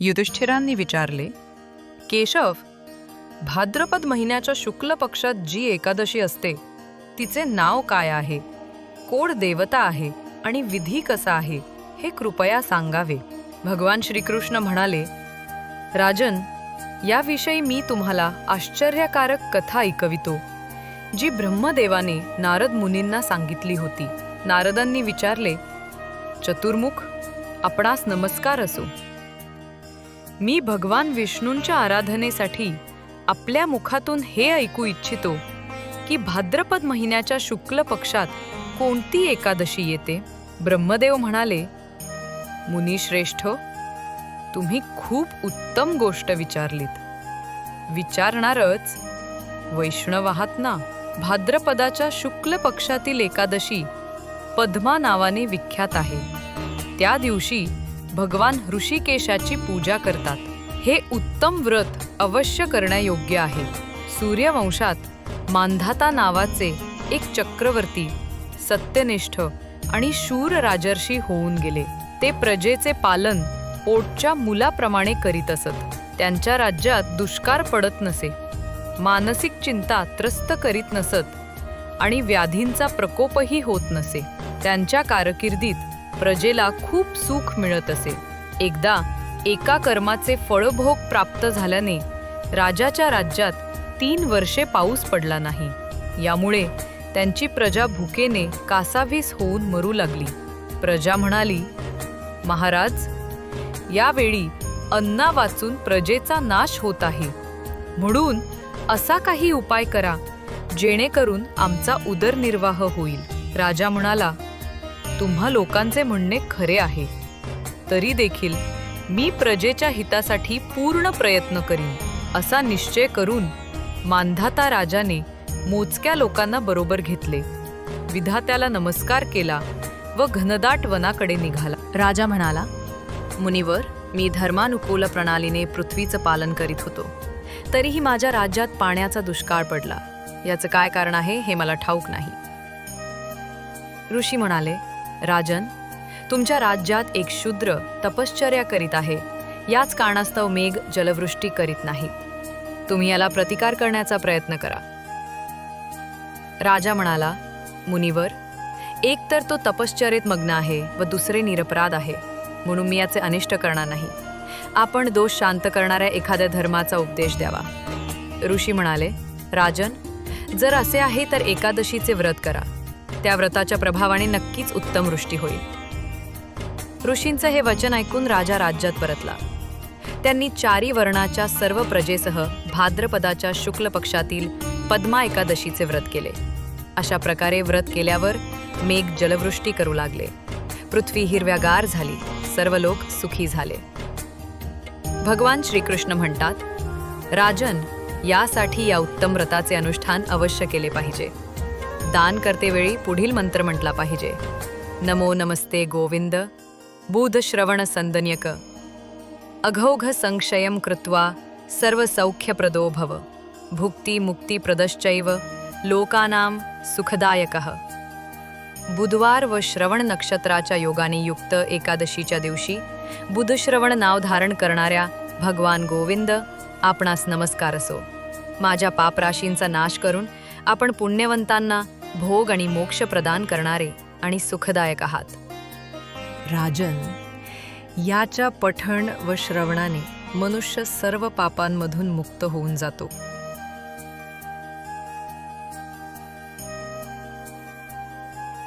युधिष्ठिरांनी विचारले केशव भाद्रपद महिन्याच्या शुक्ल पक्षात जी एकादशी असते तिचे नाव काय आहे? कोण देवता आहे आणि विधी कसा आहे हे कृपया सांगावे. भगवान श्रीकृष्ण म्हणाले राजन याविषयी मी तुम्हाला आश्चर्यकारक कथा ऐकवितो जी ब्रह्मदेवाने नारद मुनींना सांगितली होती. नारदांनी विचारले चतुर्मुख आपणास नमस्कार असो. मी भगवान विष्णूंच्या आराधनेसाठी आपल्या मुखातून हे ऐकू इच्छितो की भाद्रपद महिन्याच्या शुक्ल पक्षात कोणती एकादशी येते? ब्रह्मदेव म्हणाले मुनिश्रेष्ठ तुम्ही खूप उत्तम गोष्ट विचारलीत. विचारणारच वैष्णव आहात ना भाद्रपदाच्या शुक्ल पक्षातील एकादशी पद्मा नावाने विख्यात आहे. त्या दिवशी भगवान ऋषिकेशाची पूजा करतात. हे उत्तम व्रत अवश्य करण्यायोग्य आहे. सूर्यवंशात मांधाता नावाचे एक चक्रवर्ती सत्यनिष्ठ आणि शूर राजर्षी होऊन गेले. ते प्रजेचे पालन पोटच्या मुलाप्रमाणे करीत असत. त्यांच्या राज्यात दुष्काळ पडत नसे. मानसिक चिंता त्रस्त करीत नसत आणि व्याधींचा प्रकोपही होत नसे. त्यांच्या कारकिर्दीत प्रजेला खूप सुख मिळत असे. एकदा एका कर्माचे फळभोग प्राप्त झाल्याने राजाच्या राज्यात तीन वर्षे पाऊस पडला नाही. यामुळे त्यांची प्रजा भुकेने कासावीस होऊन मरू लागली. प्रजा म्हणाली महाराज यावेळी अन्ना वाचून प्रजेचा नाश होत आहे. म्हणून असा काही उपाय करा जेणेकरून आमचा उदरनिर्वाह होईल. राजा म्हणाला तुम्हा लोकांचे म्हणणे खरे आहे. तरी देखील मी प्रजेच्या हितासाठी पूर्ण प्रयत्न करीन असा निश्चय करून मांधाता राजाने मोजक्या लोकांना बरोबर घेतले. विधात्याला नमस्कार केला व घनदाट वनाकडे निघाला. राजा म्हणाला मुनिवर मी धर्मानुकूल प्रणालीने पृथ्वीचं पालन करीत होतो. तरीही माझ्या राज्यात पाण्याचा दुष्काळ पडला. याचं काय कारण आहे हे मला ठाऊक नाही. ऋषी म्हणाले राजन तुमच्या राज्यात एक शूद्र तपश्चर्या करीत आहे. याच कारणास्तव मेघ जलवृष्टी करीत नाही. तुम्ही याला प्रतिकार करण्याचा प्रयत्न करा. राजा म्हणाला मुनिवर एक तर तो तपश्चर्येत मग्न आहे व दुसरे निरपराध आहे म्हणून मी याचे अनिष्ट करणार नाही. आपण दोष शांत करणाऱ्या एखाद्या धर्माचा उपदेश द्यावा. ऋषी म्हणाले राजन जर असे आहे तर एकादशीचे व्रत करा. त्या व्रताच्या प्रभावाने नक्कीच उत्तम वृष्टी होईल. ऋषींचं हे वचन ऐकून राजा राज्यात परतला. त्यांनी चारी वर्णाच्या सर्व प्रजेसह भाद्रपदाच्या शुक्ल पक्षातील पद्मा एकादशीचे व्रत केले. अशा प्रकारे व्रत केल्यावर मेघ जलवृष्टी करू लागले. पृथ्वी हिरव्यागार झाली. सर्व लोक सुखी झाले. भगवान श्रीकृष्ण म्हणतात राजन यासाठी या उत्तम व्रताचे अनुष्ठान अवश्य केले पाहिजे. दान करतेवेळी पुढील मंत्र म्हटला पाहिजे. नमो नमस्ते गोविंद. बुध श्रवण संदन्यक. अघौघ संक्षयं कृत्वा सर्वसौख्यप्रदो भव. भुक्ती मुक्तिप्रदश्चैव लोकानां सुखदायकः. बुधवार व श्रवण नक्षत्राच्या योगाने युक्त एकादशीच्या दिवशी बुधश्रवण नाव धारण करणाऱ्या भगवान गोविंद आपणास नमस्कार असो. माझ्या पापराशींचा नाश करून आपण पुण्यवंतांना भोग आणि मोक्ष प्रदान करणारे आणि सुखदायक आहात. राजन याच्या पठण व श्रवणाने मनुष्य सर्व पापांमधून मुक्त होऊन जातो.